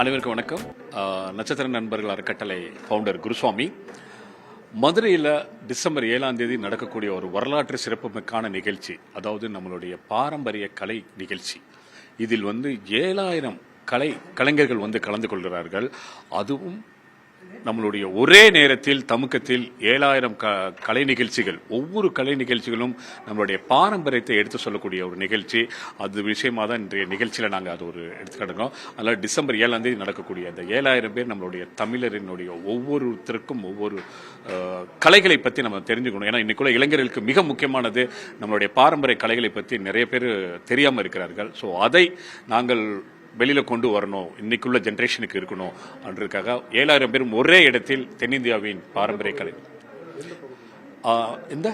அனைவருக்கும் வணக்கம். நட்சத்திர நண்பர்கள் அறக்கட்டளை ஃபவுண்டர் குருசுவாமி. மதுரையில் டிசம்பர் ஏழாம் தேதி நடக்கக்கூடிய ஒரு வரலாற்று சிறப்புமிக்கான நிகழ்ச்சி அதாவது நம்மளுடைய பாரம்பரிய கலை நிகழ்ச்சி. இதில் வந்து ஏழாயிரம் கலை கலைஞர்கள் வந்து கலந்து கொள்கிறார்கள். அதுவும் நம்மளுடைய ஒரே நேரத்தில் தமுக்கத்தில் ஏழாயிரம் க கலை நிகழ்ச்சிகள் ஒவ்வொரு கலை நிகழ்ச்சிகளும் நம்மளுடைய பாரம்பரியத்தை எடுத்து சொல்லக்கூடிய ஒரு நிகழ்ச்சி. அது விஷயமா தான் இன்றைய நிகழ்ச்சியில் நாங்கள் அது ஒரு எடுத்துக்கிட்டோம் அதனால் டிசம்பர் ஏழாம் தேதி நடக்கக்கூடிய அந்த ஏழாயிரம் பேர் நம்மளுடைய தமிழரினுடைய ஒவ்வொருத்தருக்கும் ஒவ்வொரு கலைகளை பற்றி நம்ம தெரிஞ்சுக்கணும். ஏன்னா இன்றைக்குள்ள இளைஞர்களுக்கு மிக முக்கியமானது நம்மளுடைய பாரம்பரிய கலைகளை பற்றி நிறைய பேர் தெரியாமல் இருக்கிறார்கள். ஸோ அதை நாங்கள் வெளியில கொண்டு வரணும். இன்னைக்குள்ள ஜென்ரேஷனுக்கு இருக்கணும் என்றதுக்காக ஏழாயிரம் பேரும் ஒரே இடத்தில் தென்னிந்தியாவின் பாரம்பரிய கலை. இந்த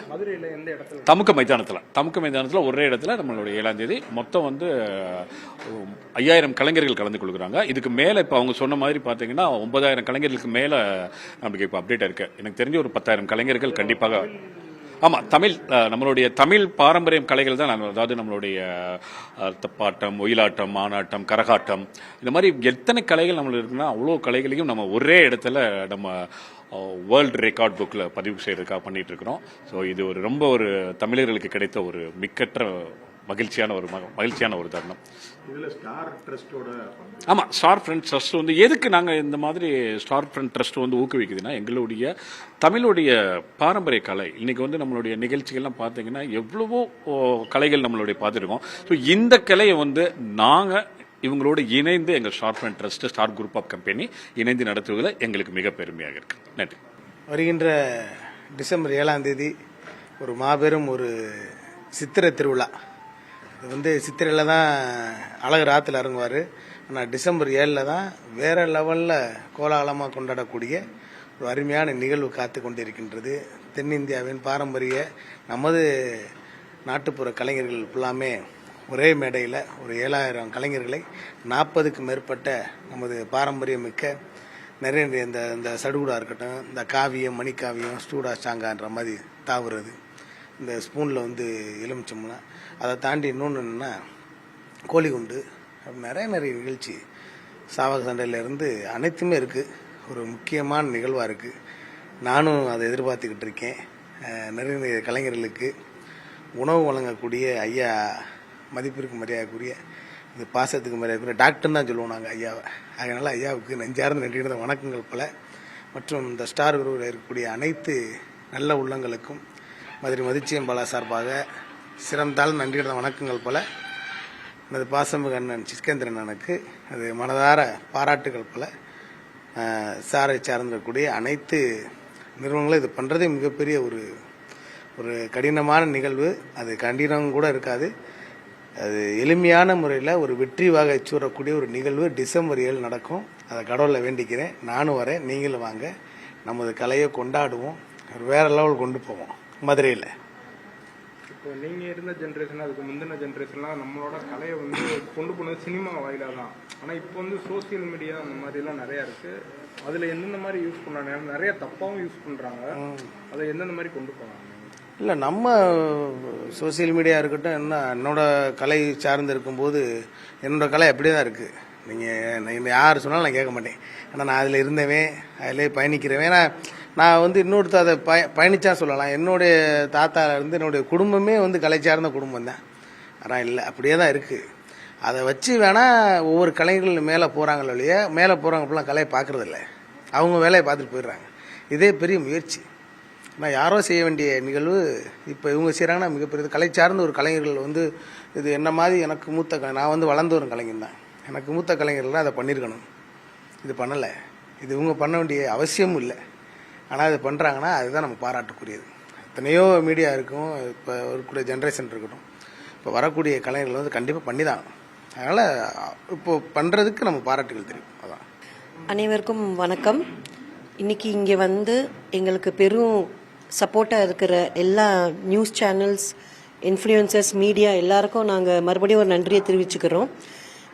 தமுக்க மைதானத்தில். தமுக்க மைதானத்தில் ஒரே இடத்துல நம்மளுடைய ஏழாம் தேதி. மொத்தம் வந்து ஐயாயிரம் கலைஞர்கள் கலந்து கொள்கிறாங்க. இதுக்கு மேலே இப்போ அவங்க சொன்ன மாதிரி பார்த்தீங்கன்னா ஒன்பதாயிரம் கலைஞர்களுக்கு மேலே நமக்கு இப்போ அப்டேட் இருக்கு. எனக்கு தெரிஞ்ச ஒரு பத்தாயிரம் கலைஞர்கள் கண்டிப்பாக ஆமாம் தமிழ் நம்மளுடைய தமிழ் பாரம்பரியம் கலைகள் தான் நாங்கள் அதாவது நம்மளுடைய அர்த்தப்பாட்டம் தப்பாட்டம் ஒயிலாட்டம் மானாட்டம் கரகாட்டம் இந்த மாதிரி எத்தனை கலைகள் நம்மளுக்கு இருக்குன்னா அவ்வளோ கலைகளையும் நம்ம ஒரே இடத்துல நம்ம வேர்ல்டு ரெக்கார்ட் புக்கில் பதிவு செய்கிறதுக்காக பண்ணிகிட்ருக்குறோம் இருக்கிறோம். ஸோ இது ஒரு ரொம்ப ஒரு தமிழர்களுக்கு கிடைத்த ஒரு மிக்கற்ற மகிழ்ச்சியான ஒரு மக- மகிழ்ச்சியான ஒரு தருணம். இதில் ஸ்டார் ட்ரஸ்டோட ஆமாம் ஸ்டார் ஃப்ரண்ட் ட்ரஸ்ட் வந்து எதுக்கு நாங்கள் இந்த மாதிரி ஸ்டார் ஃப்ரண்ட் ட்ரஸ்ட் வந்து ஊக்குவிக்குதுன்னா எங்களுடைய தமிழுடைய பாரம்பரிய கலை. இன்னைக்கு வந்து நம்மளுடைய நிகழ்ச்சிகள்லாம் பார்த்தீங்கன்னா எவ்வளவோ கலைகள் நம்மளுடைய பார்த்துருக்கோம். ஸோ இந்த கலையை வந்து நாங்கள் இவங்களோடு இணைந்து எங்கள் star friend trust star group of company இணைந்து நடத்துவதில் எங்களுக்கு மிக பெருமையாக இருக்கு. நன்றி. வருகின்ற டிசம்பர் ஏழாம் தேதி ஒரு மாபெரும் ஒரு சித்திரை திருவிழா. இது வந்து சித்திரையில் தான் அழகர் ஆற்றுல இறங்குவார். ஆனால் டிசம்பர் ஏழில் தான் வேற லெவலில் கோலாகலமாக கொண்டாடக்கூடிய ஒரு அருமையான நிகழ்வு காத்து கொண்டிருக்கின்றது. தென்னிந்தியாவின் பாரம்பரிய நமது நாட்டுப்புற கலைஞர்கள் ஃபுல்லாமே ஒரே மேடையில் ஒரு ஏழாயிரம் கலைஞர்களை நாற்பதுக்கு மேற்பட்ட நமது பாரம்பரியமிக்க நிறைய நிறைய இந்த இந்த சடுகுடா இருக்கட்டும் இந்த காவியம் மணிக்காவியம் ஸ்டூடா சாங்கான்ற மாதிரி தாவுறது. இந்த ஸ்பூனில் வந்து எலுமிச்சோம்னா அதை தாண்டி இன்னொன்று என்னென்னா கோழி குண்டு நிறைய நிறைய நிகழ்ச்சி. சாவக சண்டையிலேருந்து அனைத்துமே இருக்குது ஒரு முக்கியமான நிகழ்வாக இருக்குது நானும் அதை எதிர்பார்த்துக்கிட்டு இருக்கேன். நிறைய நிறைய கலைஞர்களுக்கு உணவு வழங்கக்கூடிய ஐயா மதிப்பிற்கு மரியாதைக்குரிய இந்த பாசத்துக்கு மரியாதைக்குரிய டாக்டர் தான் சொல்லுவோம் நாங்கள் ஐயாவை. அதனால் ஐயாவுக்கு நெஞ்சார்ந்து நன்றியிட வணக்கங்கள் பல. மற்றும் இந்த ஸ்டார் குருவில் இருக்கக்கூடிய அனைத்து நல்ல உள்ளங்களுக்கும் மதுரை மதிச்சியம்பாலா சார்பாக சிறந்தால் நன்றியிட வணக்கங்கள் போல எனது பாசமிகு அண்ணன் சிஸ்கேந்திரன் அண்ணனுக்கு அது மனதார பாராட்டுகள் போல சாரை சார்ந்திருக்கக்கூடிய அனைத்து நிறுவனங்களும் இது பண்ணுறதே மிகப்பெரிய ஒரு ஒரு கடினமான நிகழ்வு. அது கடினம் கூட இருக்காது. அது எளிமையான முறையில் ஒரு வெற்றி வாகை சூறக்கூடிய ஒரு நிகழ்வு. டிசம்பர் ஏழு நடக்கும். அதை கடவுளை வேண்டிக்கிறேன். நானும் வரேன். நீங்களும் வாங்க. நமது கலையை கொண்டாடுவோம். வேற லெவல் கொண்டு போவோம். மதுரையில். இப்போ நீங்கள் இருந்த ஜென்ரேஷன் அதுக்கு முந்தின ஜென்ரேஷன்லாம் நம்மளோட கலையை வந்து கொண்டு போனது சினிமா வாயிலாக தான். ஆனால் இப்போ வந்து சோஷியல் மீடியா அந்த மாதிரிலாம் நிறையா இருக்குது அதில் எந்தெந்த மாதிரி யூஸ் பண்ணுறாங்க நிறைய தப்பாகவும் யூஸ் பண்ணுறாங்க அதை எந்தெந்த மாதிரி கொண்டு போகிறாங்க இல்லை நம்ம சோசியல் மீடியா இருக்கட்டும் என்ன என்னோட கலை சார்ந்து இருக்கும்போது என்னோட கலை அப்படியே தான் இருக்குது நீங்கள் யார் சொன்னாலும் நான் கேட்க மாட்டேன். ஆனால் நான் அதில் இருந்தவன் அதிலே பயணிக்கிறவன். ஏன்னா நான் வந்து இன்னொருத்தர் அதை பய பயணிச்சா சொல்லலாம். என்னுடைய தாத்தாவிலேருந்து என்னுடைய குடும்பமே வந்து கலை சார்ந்த குடும்பம் தான். ஆனால் இல்லை அப்படியே தான் இருக்குது அதை வச்சு வேணால் ஒவ்வொரு கலைஞர்கள் மேலே போகிறாங்களோ இல்லையா மேலே போகிறவங்க அப்படிலாம் கலையை பார்க்குறதில்ல. அவங்க வேலையை பார்த்துட்டு போயிடுறாங்க. இதே பெரிய முயற்சி. ஆனால் யாரோ செய்ய வேண்டிய நிகழ்வு இப்போ இவங்க செய்கிறாங்கன்னா மிகப்பெரிய கலை சார்ந்த ஒரு கலைஞர்கள் வந்து இது என்ன மாதிரி எனக்கு மூத்த நான் வந்து வளர்ந்து வரும் கலைஞர் தான். எனக்கு மூத்த கலைஞர்கள்லாம் அதை பண்ணியிருக்கணும் இது பண்ணலை. இது இவங்க பண்ண வேண்டிய அவசியமும் இல்லை. ஆனால் அது பண்ணுறாங்கன்னா அதுதான் நம்ம பாராட்டுக்குரியது. எத்தனையோ மீடியா இருக்கும் இப்போ இருக்கக்கூடிய ஜென்ரேஷன் இருக்கட்டும். இப்போ வரக்கூடிய கலைஞர்கள் வந்து கண்டிப்பாக பண்ணி தான் அதனால் இப்போ பண்ணுறதுக்கு நம்ம பாராட்டுகள் தெரியும் அதான். அனைவருக்கும் வணக்கம். இன்னைக்கு இங்கே வந்து எங்களுக்கு பெரும் சப்போர்ட்டாக இருக்கிற எல்லா நியூஸ் சேனல்ஸ் இன்ஃப்ளூயன்சர்ஸ் மீடியா எல்லாருக்கும் நாங்கள் மறுபடியும் ஒரு நன்றியை தெரிவிச்சுக்கிறோம்.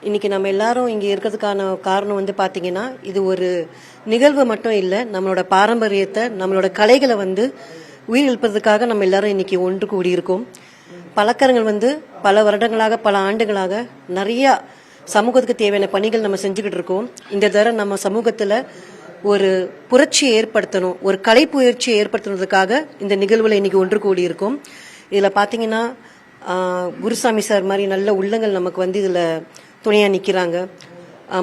இன்னைக்கு நம்ம எல்லாரும் இங்கே இருக்கிறதுக்கான காரணம் வந்து பார்த்தீங்கன்னா இது ஒரு நிகழ்வு மட்டும் இல்லை நம்மளோட பாரம்பரியத்தை நம்மளோட கலைகளை வந்து உயிரிழப்பதற்காக நம்ம எல்லாரும் இன்னைக்கு ஒன்று கூடியிருக்கோம். பழக்கரங்கள் வந்து பல வருடங்களாக பல ஆண்டுகளாக நிறையா சமூகத்துக்கு தேவையான பணிகள் நம்ம செஞ்சுக்கிட்டு இருக்கோம். இந்த தடவை நம்ம சமூகத்தில் ஒரு புரட்சியை ஏற்படுத்தணும் ஒரு கலை புயற்சியை ஏற்படுத்தினதுக்காக இந்த நிகழ்வில் இன்னைக்கு ஒன்று கூடி இதில் பார்த்தீங்கன்னா குருசாமி சார் மாதிரி நல்ல உள்ளங்கள் நமக்கு வந்து இதில் துணையாக நிற்கிறாங்க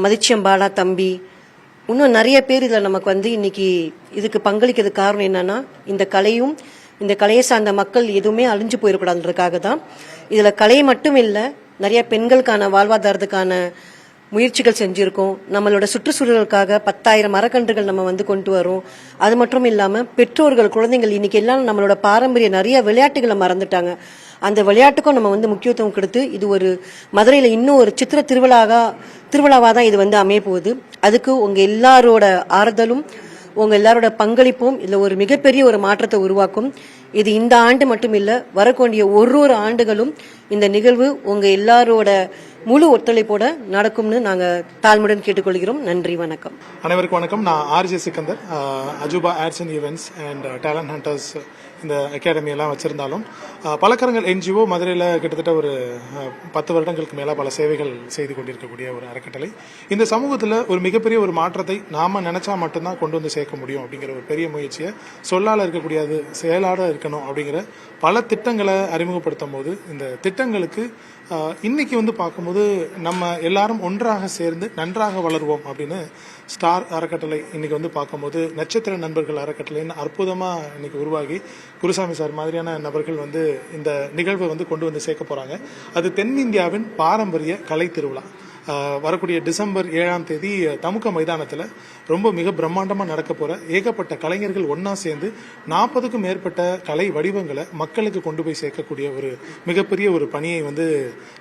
மதிச்சம்பாலா தம்பி. இன்னும் நிறைய பேர் இதில் நமக்கு வந்து இன்னைக்கு இதுக்கு பங்களிக்கிறது காரணம் என்னன்னா இந்த கலையும் இந்த கலையை சார்ந்த மக்கள் எதுவுமே அழிஞ்சு போயிடக்கூடாதுன்றதுக்காக தான். இதில் கலை மட்டும் இல்லை நிறைய பெண்களுக்கான வாழ்வாதாரத்துக்கான முயற்சிகள் செஞ்சுருக்கோம். நம்மளோட சுற்றுச்சூழலுக்காக பத்தாயிரம் மரக்கன்றுகள் நம்ம வந்து கொண்டு வரோம். அது மட்டும் இல்லாமல் பெற்றோர்கள் குழந்தைகள் இன்னைக்கு எல்லாம் நம்மளோட பாரம்பரிய நிறைய விளையாட்டுகளை மறந்துட்டாங்க. அந்த விளையாட்டுக்கும் நம்ம வந்து முக்கியத்துவம் கொடுத்து இது ஒரு மதுரையில் இன்னும் ஒரு சித்திர திருவிழாவா திருவிழாவாக தான் இது வந்து அமைய போகுது. அதுக்கு உங்கள் எல்லாரோட ஆறுதலும் உங்க எல்லாரோட பங்களிப்பும் இதுல ஒரு மிகப்பெரிய ஒரு மாற்றத்தை உருவாக்கும். இது இந்த ஆண்டு மட்டும் இல்ல வரக்கூடிய ஒரு ஒரு ஆண்டுகளும் இந்த நிகழ்வு உங்க எல்லாரோட முழு ஒத்துழைப்போட நடக்கும்னு நாங்க தாழ்மையுடன் கேட்டுக்கொள்கிறோம். நன்றி வணக்கம். அனைவருக்கும் வணக்கம். நான் RJ Sikandar Ajuba arts and events and talent hunters இந்த அகாடமி எல்லாம் வச்சிருந்தாலும் பலக்கரங்கள் என்ஜிஓ மதுரையில் கிட்டத்தட்ட ஒரு பத்து வருடங்களுக்கு மேலே பல சேவைகள் செய்து கொண்டிருக்கக்கூடிய ஒரு அறக்கட்டளை. இந்த சமூகத்தில் ஒரு மிகப்பெரிய ஒரு மாற்றத்தை நாம் நினச்சா மட்டும்தான் கொண்டு வந்து சேர்க்க முடியும் அப்படிங்கிற ஒரு பெரிய முயற்சியை சொல்லால் இருக்கக்கூடியது செயலாட இருக்கணும் அப்படிங்கிற பல திட்டங்களை அறிமுகப்படுத்தும் போது இந்த திட்டங்களுக்கு இன்றைக்கி இன்னைக்கு வந்து பார்க்கும்போது நம்ம எல்லாரும் ஒன்றாக சேர்ந்து நன்றாக வளருவோம் அப்படின்னு ஸ்டார் அறக்கட்டளை இன்னைக்கு வந்து பார்க்கும்போது நட்சத்திர நண்பர்கள் அறக்கட்டளைன்னு அற்புதமாக இன்னைக்கு உருவாகி குருசாமி சார் மாதிரியான நபர்கள் வந்து இந்த நிகழ்வை வந்து கொண்டு வந்து சேர்க்க போகிறாங்க அது தென்னிந்தியாவின் பாரம்பரிய கலை திருவிழா. வரக்கூடிய டிசம்பர் ஏழாம் தேதி தமுக மைதானத்தில் ரொம்ப மிக பிரம்மாண்டமாக நடக்க போற ஏகப்பட்ட கலைஞர்கள் ஒன்றா சேர்ந்து நாற்பதுக்கும் மேற்பட்ட கலை வடிவங்களை மக்களுக்கு கொண்டு போய் சேர்க்கக்கூடிய ஒரு மிகப்பெரிய ஒரு பணியை வந்து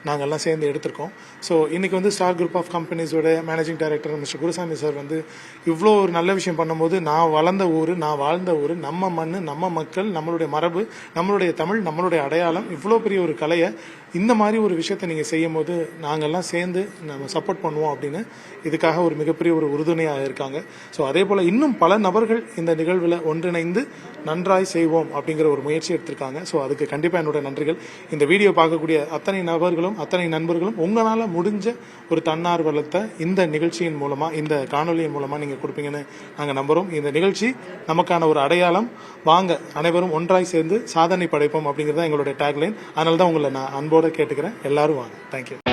நாங்கள்லாம் சேர்ந்து எடுத்திருக்கோம். ஸோ இன்னைக்கு வந்து star group of கம்பெனிஸோட managing director mister Gurusamy sir வந்து இவ்வளோ ஒரு நல்ல விஷயம் பண்ணும்போது நான் வளர்ந்த ஊர் நான் வாழ்ந்த ஊர் நம்ம மண் நம்ம மக்கள் நம்மளுடைய மரபு நம்மளுடைய தமிழ் நம்மளுடைய அடையாளம் இவ்வளோ பெரிய ஒரு கலையை இந்த மாதிரி ஒரு விஷயத்தை நீங்கள் செய்யும் போது நாங்கள்லாம் சேர்ந்து நம்ம சப்போர்ட் பண்ணுவோம் அப்படின்னு இதுக்காக ஒரு மிகப்பெரிய ஒரு உறுதுணையாக இருக்காங்க. ஸோ அதே போல் இன்னும் பல நபர்கள் இந்த நிகழ்வில் ஒன்றிணைந்து நன்றாய் செய்வோம் அப்படிங்கிற ஒரு முயற்சி எடுத்திருக்காங்க. ஸோ அதுக்கு கண்டிப்பாக என்னோட நன்றிகள். இந்த வீடியோ பார்க்கக்கூடிய அத்தனை நபர்களும் அத்தனை நண்பர்களும் உங்களால் முடிஞ்ச ஒரு தன்னார்வலத்தை இந்த நிகழ்ச்சியின் மூலமாக இந்த காணொலியின் மூலமாக நீங்கள் கொடுப்பீங்கன்னு நாங்கள் நம்புகிறோம் இந்த நிகழ்ச்சி நமக்கான ஒரு அடையாளம். வாங்க அனைவரும் ஒன்றாய் சேர்ந்து சாதனை படைப்போம் அப்படிங்கிறது தான் எங்களுடைய டேக்லைன் அதனால தான் உங்களை நான் அன்போடு கேட்டுக்கிறேன். எல்லாரும் வாங்க. தேங்க்யூ